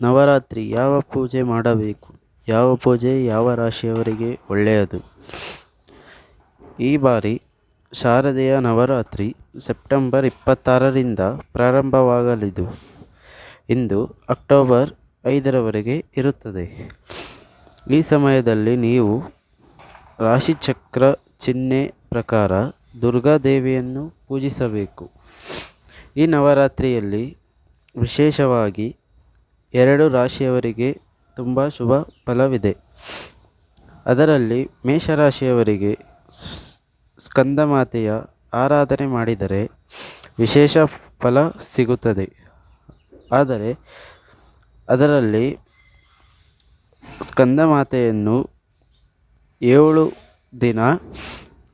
ನವರಾತ್ರಿ ಯಾವ ಪೂಜೆ ಮಾಡಬೇಕು? ಯಾವ ಪೂಜೆ ಯಾವ ರಾಶಿಯವರಿಗೆ ಒಳ್ಳೆಯದು? ಈ ಬಾರಿ ಶಾರದೆಯ ನವರಾತ್ರಿ ಸೆಪ್ಟೆಂಬರ್ ಇಪ್ಪತ್ತಾರರಿಂದ ಪ್ರಾರಂಭವಾಗಲಿದ್ದು ಇಂದು ಅಕ್ಟೋಬರ್ ಐದರವರೆಗೆ ಇರುತ್ತದೆ. ಈ ಸಮಯದಲ್ಲಿ ನೀವು ರಾಶಿಚಕ್ರ ಚಿಹ್ನೆ ಪ್ರಕಾರ ದುರ್ಗಾದೇವಿಯನ್ನು ಪೂಜಿಸಬೇಕು. ಈ ನವರಾತ್ರಿಯಲ್ಲಿ ವಿಶೇಷವಾಗಿ ಎರಡು ರಾಶಿಯವರಿಗೆ ತುಂಬ ಶುಭ ಫಲವಿದೆ. ಅದರಲ್ಲಿ ಮೇಷರಾಶಿಯವರಿಗೆ ಸ್ಕಂದಮಾತೆಯ ಆರಾಧನೆ ಮಾಡಿದರೆ ವಿಶೇಷ ಫಲ ಸಿಗುತ್ತದೆ. ಆದರೆ ಅದರಲ್ಲಿ ಸ್ಕಂದಮಾತೆಯನ್ನು ಏಳು ದಿನ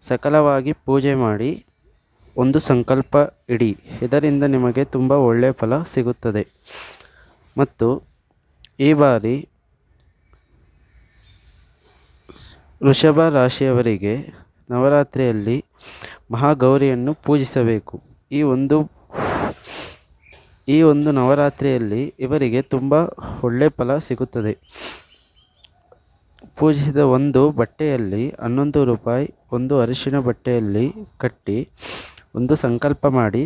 ಸಕಲವಾಗಿ ಪೂಜೆ ಮಾಡಿ ಒಂದು ಸಂಕಲ್ಪ ಇಡಿ. ಇದರಿಂದ ನಿಮಗೆ ತುಂಬ ಒಳ್ಳೆಯ ಫಲ ಸಿಗುತ್ತದೆ. ಮತ್ತು ಈ ಬಾರಿ ಋಷಭ ರಾಶಿಯವರಿಗೆ ನವರಾತ್ರಿಯಲ್ಲಿ ಮಹಾಗೌರಿಯನ್ನು ಪೂಜಿಸಬೇಕು. ಈ ಒಂದು ಈ ಒಂದು ನವರಾತ್ರಿಯಲ್ಲಿ ಇವರಿಗೆ ತುಂಬ ಒಳ್ಳೆಯ ಫಲ ಸಿಗುತ್ತದೆ. ಪೂಜಿಸಿದ ಒಂದು ಬಟ್ಟೆಯಲ್ಲಿ ಹನ್ನೊಂದು ರೂಪಾಯಿ, ಒಂದು ಅರಿಶಿನ ಬಟ್ಟೆಯಲ್ಲಿ ಕಟ್ಟಿ ಒಂದು ಸಂಕಲ್ಪ ಮಾಡಿ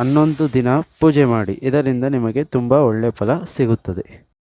ಹನ್ನೊಂದು ದಿನ ಪೂಜೆ ಮಾಡಿ ಇದರಿಂದ ನಿಮಗೆ ತುಂಬ ಒಳ್ಳೆಯ ಫಲ ಸಿಗುತ್ತದೆ.